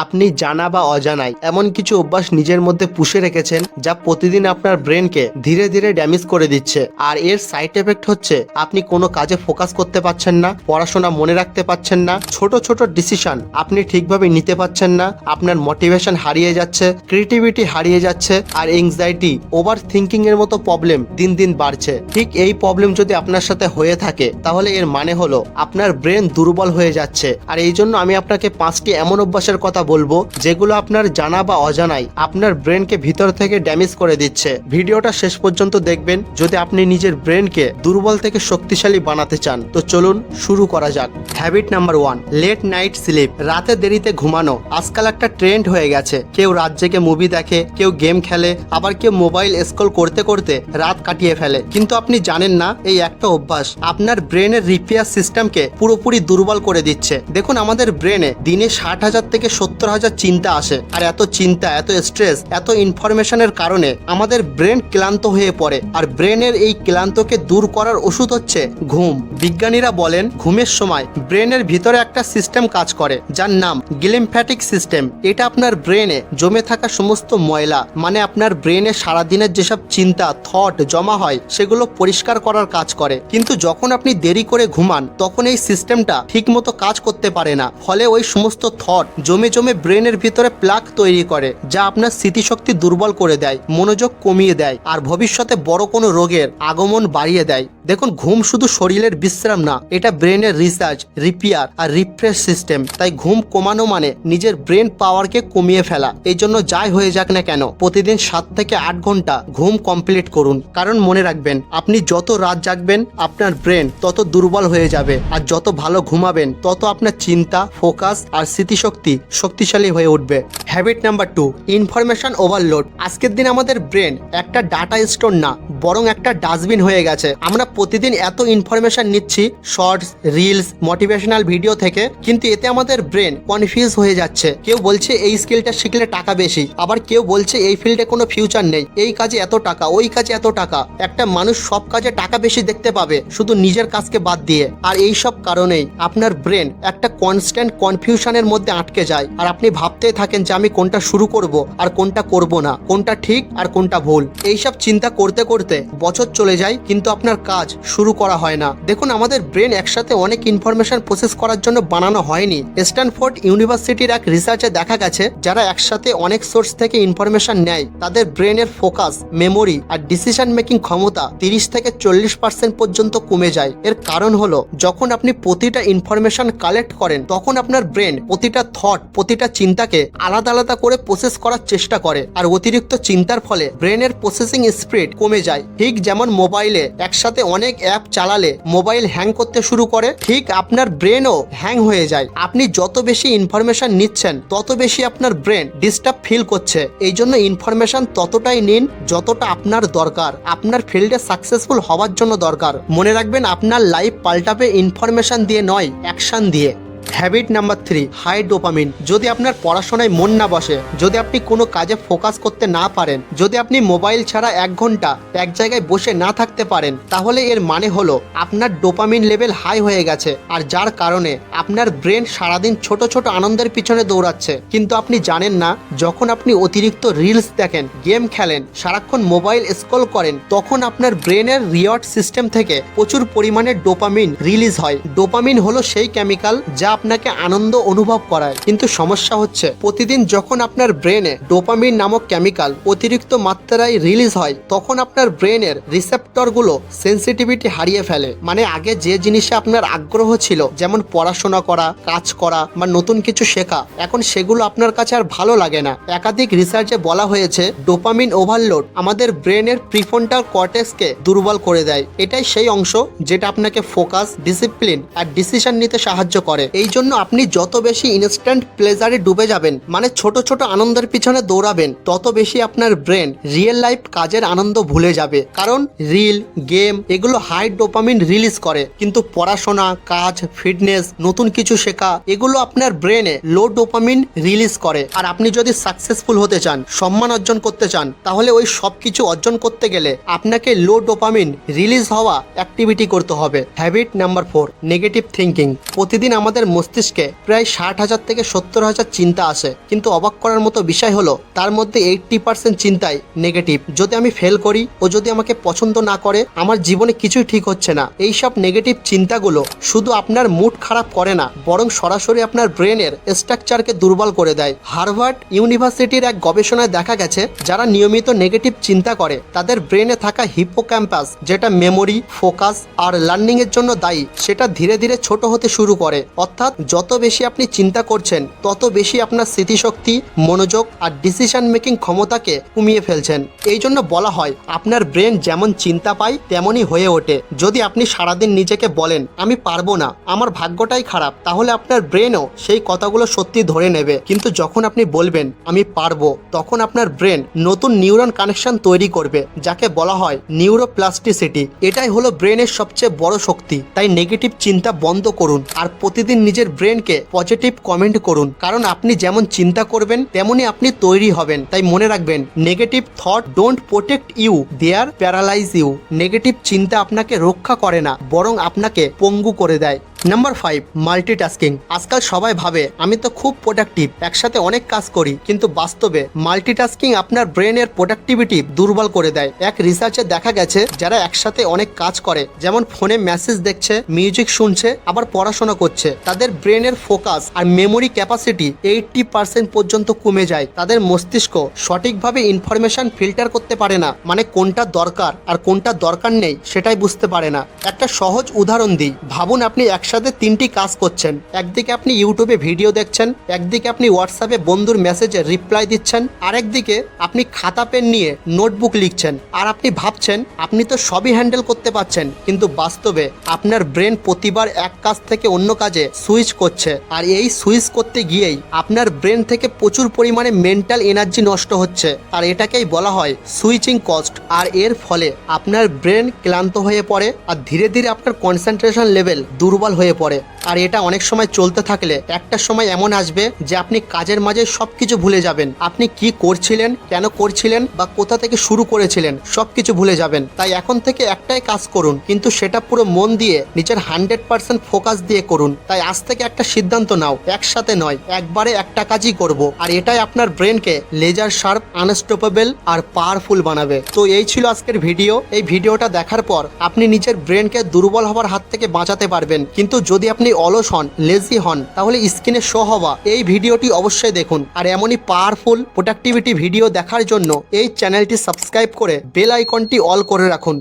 আপনি জানা বা অজানায় এমন কিছু অভ্যাস নিজের মধ্যে পুষে রেখেছেন যা প্রতিদিন আপনার ব্রেনকে ধীরে ধীরে ড্যামেজ করে দিচ্ছে। আর এর সাইড এফেক্ট হচ্ছে আপনি কোনো কাজে ফোকাস করতে পারছেন না, পড়াশোনা মনে রাখতে পারছেন না, ছোট ছোট ডিসিশন আপনি ঠিকভাবে নিতে পারছেন না, আপনার মোটিভেশন হারিয়ে যাচ্ছে ক্রিয়েটিভিটি হারিয়ে যাচ্ছে, আর এংজাইটি ওভার থিঙ্কিং এর মতো প্রবলেম দিন দিন বাড়ছে। ঠিক এই প্রবলেম যদি আপনার সাথে হয়ে থাকে, তাহলে এর মানে হলো আপনার ব্রেন দুর্বল হয়ে যাচ্ছে। আর এই জন্য আমি আপনাকে পাঁচটি এমন অভ্যাসের কথা বলব, যেগুলো আপনার জানা বা অজানাই আপনার ব্রেনকে ভিতর থেকে ড্যামেজ করে দিচ্ছে। ভিডিওটা শেষ পর্যন্ত দেখবেন, যদি আপনি নিজের ব্রেনকে দুর্বল থেকে শক্তিশালী বানাতে চান, তো চলুন শুরু করা যাক। Habit number one late night sleep রাতে দেরিতে ঘুমানো। আজকাল একটা ট্রেন্ড হয়ে গেছে, কেউ রাত জেগে মুভি দেখে, কেউ গেম খেলে, আবার কেউ মোবাইল স্ক্রল করতে করতে রাত কাটিয়ে ফেলে। কিন্তু আপনি জানেন না, এই একটা অভ্যাস, আপনার ব্রেনের রিপেয়ার সিস্টেমকে পুরোপুরি দুর্বল করে দিচ্ছে। দেখুন আমাদের ব্রেনে দিনে ষাট হাজার থেকে সত্তর হাজার চিন্তা আসে, আর এত চিন্তা, এত স্ট্রেস এত ইনফরমেশনের কারণে আমাদের ব্রেন ক্লান্ত হয়ে পড়ে। আর ব্রেনের এই ক্লান্তকে দূর করার ওষুধ হচ্ছে ঘুম। বিজ্ঞানীরা বলেন, ঘুমের সময় ব্রেনের ভিতরে একটা সিস্টেম কাজ করে, যার নাম গিলিমফ্যাটিক সিস্টেম এটা আপনার ব্রেনে জমে থাকা সমস্ত ময়লা মানে আপনার ব্রেনে সারাদিনের যেসব চিন্তা থট জমা হয়, সেগুলো পরিষ্কার করার কাজ করে। কিন্তু যখন আপনি দেরি করে ঘুমান, তখন এই সিস্টেমটা ঠিকমতো কাজ করতে পারে না। ফলে ওই সমস্ত থট জমে জমে ব্রেনের ভিতরে প্লাক তৈরি করে, যা আপনার স্মৃতিশক্তি দুর্বল করে দেয়, মনোযোগ কমিয়ে দেয়, আর ভবিষ্যতে বড় কোনো রোগের আগমন বাড়িয়ে দেয়। দেখুন, ঘুম শুধু শরীরের বিশ্রাম না, এটা ব্রেনের রিসার্চ, রিপেয়ার আর রিফ্রেশ সিস্টেম। তাই ঘুম কমানো মানে নিজের ব্রেন পাওয়ারকে কমিয়ে ফেলা। এই জন্য যাই হয়ে যাক না কেন, প্রতিদিন সাত থেকে আট ঘণ্টা ঘুম কমপ্লিট করুন। কারণ মনে রাখবেন, আপনি যত রাত জাগবেন, আপনার ব্রেন তত দুর্বল হয়ে যাবে। আর যত ভালো ঘুমাবেন, তত আপনার চিন্তা, ফোকাস আর স্মৃতিশক্তি শক্তিশালী হয়ে উঠবে। Habit number two information overload আজকের দিন আমাদের ব্রেন একটা ডাটা স্টোর না, বরং একটা ডাস্টবিন হয়ে গেছে। আমরা প্রতিদিন এত ইনফরমেশন নিচ্ছি শর্টস রিলস মোটিভেশনাল ভিডিও থেকে, কিন্তু এতে আমাদের ব্রেন কনফিউজ হয়ে যাচ্ছে। কেউ বলছে এই স্কিলটা শিখলে টাকা বেশি, আবার কেউ বলছে এই ফিল্ডে কোনো ফিউচার নেই। এই কাজে এত টাকা, ওই কাজে এত টাকা। একটা মানুষ সব কাজে টাকা বেশি দেখতে পাবে, শুধু নিজের কাজকে বাদ দিয়ে। আর এই সব কারণেই আপনার ব্রেন একটা কনস্ট্যান্ট কনফিউশনের মধ্যে আটকে যায়। আর আপনি ভাবতে থাকেন যে আমি কোনটা শুরু করব আর কোনটা করব না, কোনটা ঠিক আর কোনটা ভুল। এইসব চিন্তা করতে করতে বছর চলে যায়, কিন্তু আপনার কাজ শুরু করা হয় না। দেখুন, আমাদের ব্রেন একসাথে অনেক ইনফরমেশন প্রসেস করার জন্য বানানো হয়নি। স্ট্যানফোর্ড ইউনিভার্সিটির এক রিসার্চে দেখা গেছে, যারা একসাথে অনেক সোর্স থেকে ইনফরমেশন নেয়। তাদের ব্রেনের ফোকাস মেমোরি আর ডিসিশন মেকিং ক্ষমতা তিরিশ থেকে চল্লিশ পার্সেন্ট পর্যন্ত কমে যায়। এর কারণ হলো, যখন আপনি প্রতিটা ইনফরমেশন কালেক্ট করেন, তখন আপনার ব্রেন প্রতিটা থট প্রতিটা চিন্তাকে আলাদা আলাদা করে প্রসেস করার চেষ্টা করে। আর অতিরিক্ত চিন্তার ফলে ব্রেনের প্রসেসিং স্পিড কমে যায়। ঠিক যেমন মোবাইলে একসাথে অনেক অ্যাপ চালালে মোবাইল হ্যাং করতে শুরু করে, ঠিক আপনার ব্রেনও হ্যাং হয়ে যায়। আপনি যত বেশি ইনফরমেশন নিচ্ছেন, তত বেশি আপনার ব্রেন ডিস্টার্ব ফিল করছে। এই জন্য ইনফরমেশন ততটাই নিন যতটা আপনার দরকার। আপনার ফিল্ডে সাকসেসফুল হওয়ার জন্য দরকার। মনে রাখবেন, আপনার লাইফ পাল্টাবে ইনফরমেশন দিয়ে নয় অ্যাকশন দিয়ে। Habit number three high dopamine যদি আপনার পড়াশোনায় মন না বসে, যদি আপনি কোনো কাজে ফোকাস করতে না পারেন, যদি আপনি মোবাইল ছাড়া এক ঘণ্টা এক জায়গায় বসে না থাকতে পারেন, তাহলে এর মানে হলো আপনার ডোপামিন লেভেল হাই হয়ে গেছে। আর যার কারণে আপনার ব্রেন সারাদিন ছোট ছোট আনন্দের পিছনে দৌড়াচ্ছে। কিন্তু আপনি জানেন না, যখন আপনি অতিরিক্ত রিলস দেখেন গেম খেলেন, সারাক্ষণ মোবাইল স্ক্রল করেন, তখন আপনার ব্রেনের রিওয়ার্ড সিস্টেম থেকে প্রচুর পরিমাণে ডোপামিন রিলিজ হয়। ডোপামিন হলো সেই কেমিক্যাল যা আপনাকে আনন্দ অনুভব করায়। কিন্তু সমস্যা হচ্ছে, প্রতিদিন যখন আপনার ব্রেনে ডোপামিন নামক কেমিক্যাল অতিরিক্ত মাত্রায় রিলিজ হয়, তখন আপনার ব্রেনের রিসেপ্টরগুলো সেন্সিটিভিটি হারিয়ে ফেলে। মানে আগে যে জিনিসে আপনার আগ্রহ ছিল, যেমন পড়াশোনা করা, কাজ করা বা নতুন কিছু শেখা, এখন সেগুলো আপনার কাছে আর ভালো লাগে না। একাধিক রিসার্চে বলা হয়েছে, ডোপামিন ওভারলোড আমাদের ব্রেনের প্রিফন্টাল কর্টেক্সকে দুর্বল করে দেয়। এটাই সেই অংশ যেটা আপনাকে ফোকাস, ডিসিপ্লিন আর ডিসিশন নিতে সাহায্য করে। এই জন্য আপনি যত বেশি ইনস্ট্যান্ট প্লেজারে ডুবে যাবেন মানে ছোট ছোট আনন্দের পিছনে দৌড়াবেন, তত বেশি আপনার ব্রেন রিয়েল লাইফ কাজের আনন্দ ভুলে যাবে। কারণ রিল গেম এগুলো হাই ডোপামিন রিলিজ করে। কিন্তু পড়াশোনা, কাজ ফিটনেস নতুন কিছু শেখা, এগুলো আপনার ব্রেনে লো ডোপামিন রিলিজ করে। আর আপনি যদি সাকসেসফুল হতে চান, সম্মান অর্জন করতে চান, তাহলে ওই সব কিছু অর্জন করতে গেলে আপনাকে লো ডোপামিন রিলিজ হওয়া অ্যাক্টিভিটি করতে হবে। Habit number four negative thinking প্রতিদিন আমাদের মস্তিষ্কে প্রায় ষাট হাজার থেকে সত্তর হাজার চিন্তা আসে কিন্তু অবাক করার মতো বিষয় হলো, তার মধ্যে এইটটি পার্সেন্ট চিন্তাই নেগেটিভ যদি আমি ফেল করি, ও যদি আমাকে পছন্দ না করে, আমার জীবনে কিছুই ঠিক হচ্ছে না। এইসব নেগেটিভ চিন্তাগুলো শুধু আপনার মুড খারাপ করে না, বরং সরাসরি আপনার ব্রেনের স্ট্রাকচারকে দুর্বল করে দেয়। হার্ভার্ড ইউনিভার্সিটির এক গবেষণায় দেখা গেছে, যারা নিয়মিত নেগেটিভ চিন্তা করে, তাদের ব্রেনে থাকা হিপোক্যাম্পাস যেটা মেমোরি ফোকাস আর লার্নিং এর জন্য দায়ী, সেটা ধীরে ধীরে ছোট হতে শুরু করে। অর্থাৎ যত বেশি আপনি চিন্তা করছেন, তত বেশি আপনার স্মৃতিশক্তি, মনোযোগ আর ডিসিশন মেকিং ক্ষমতাকে কমিয়ে ফেলছেন। এই জন্য বলা হয়, আপনার ব্রেন যেমন চিন্তা পায়, তেমনই হয়ে ওঠে। যদি আপনি সারাদিন নিজেকে বলেন, আমি পারব না, আমার ভাগ্যটাই খারাপ, তাহলে আপনার ব্রেনও সেই কথাগুলো সত্যি ধরে নেবে। কিন্তু যখন আপনি বলবেন, আমি পারব, তখন আপনার ব্রেন নতুন নিউরন কানেকশন তৈরি করবে, যাকে বলা হয় নিউরোপ্লাস্টিসিটি এটাই হলো ব্রেনের সবচেয়ে বড় শক্তি। তাই নেগেটিভ চিন্তা বন্ধ করুন। আর প্রতিদিন নিজের ব্রেনকে পজিটিভ কমেন্ট করুন। কারণ আপনি যেমন চিন্তা করবেন, তেমনই আপনি তৈরি হবেন। তাই মনে রাখবেন negative thought don't protect you they are paralyse you negative চিন্তা আপনাকে রক্ষা করে না, বরং আপনাকে পঙ্গু করে দেয়। নাম্বার ফাইভ মাল্টিটাস্কিং আজকাল সবাই ভাবে, আমি তো খুব প্রোডাক্টিভ একসাথে অনেক কাজ করি, কিন্তু বাস্তবে মাল্টিটাস্কিং আপনার ব্রেনের প্রোডাক্টিভিটি দুর্বল করে দেয়। এক রিসার্চে দেখা গেছে, যারা একসাথে অনেক কাজ করে, যেমন ফোনে মেসেজ দেখছে মিউজিক শুনছে, আবার পড়াশোনা করছে, তাদের ব্রেনের ফোকাস আর মেমোরি ক্যাপাসিটি এইটটি পার্সেন্ট পর্যন্ত কমে যায়। তাদের মস্তিষ্ক সঠিকভাবে ইনফরমেশন ফিল্টার করতে পারে না মানে কোনটা দরকার আর কোনটা দরকার নেই, সেটাই বুঝতে পারে না। একটা সহজ উদাহরণ দিই, ভাবুন আপনি একসাথে তিনটি কাজ করছেন। একদিকে আপনি ইউটিউবে ভিডিও দেখছেন, একদিকে আপনি হোয়াটসঅ্যাপে বন্ধুর মেসেজে রিপ্লাই দিচ্ছেন, আরেকদিকে আপনি খাতা পেন নিয়ে নোটবুক লিখছেন। আর আপনি ভাবছেন, আপনি তো সবই হ্যান্ডেল করতে পারছেন, কিন্তু বাস্তবে আপনার ব্রেন প্রতিবার এক কাজ থেকে অন্য কাজে সুইচ করছে। আর এই সুইচ করতে গিয়েই আপনার ব্রেন থেকে প্রচুর পরিমাণে মেন্টাল এনার্জি নষ্ট হচ্ছে। আর এটাকেই বলা হয় সুইচিং কস্ট আর এর ফলে আপনার ব্রেন ক্লান্ত হয়ে পড়ে, আর ধীরে ধীরে আপনার কনসেন্ট্রেশন লেভেল দুর্বল হয়ে পড়ে আর এটা অনেক সময় চলতে থাকলে একটা সময় এমন আসবে যে আপনি কাজের মাঝে সবকিছু ভুলে যাবেন। আপনি কি করছিলেন, কেন করছিলেন বা কোথা থেকে শুরু করেছিলেন, সবকিছু ভুলে যাবেন। তাই এখন থেকে একটাই কাজ করুন, কিন্তু সেটা পুরো মন দিয়ে, নিজের হান্ড্রেড পার্সেন্ট ফোকাস দিয়ে করুন। তাই আজ থেকে একটা সিদ্ধান্ত নাও, একসাথে নয়, একবারে একটা কাজই করব। আর এটাই আপনার ব্রেনকে লেজার শার্প, আনস্টপেবল আর পাওয়ারফুল বানাবে। তো এই ছিল আজকের ভিডিও। এই ভিডিওটা দেখার পর আপনি নিজের ব্রেনকে দুর্বল হওয়ার হাত থেকে বাঁচাতে পারবেন। কিন্তু যদি আপনি অলস হন লেজি হন, তাহলে স্ক্রিনে শো হওয়া। এই ভিডিওটি অবশ্যই দেখুন। আর এমনই পাওয়ারফুল প্রোডাক্টিভিটি ভিডিও দেখার জন্য এই চ্যানেলটি সাবস্ক্রাইব করে বেল আইকনটি অল করে রাখুন।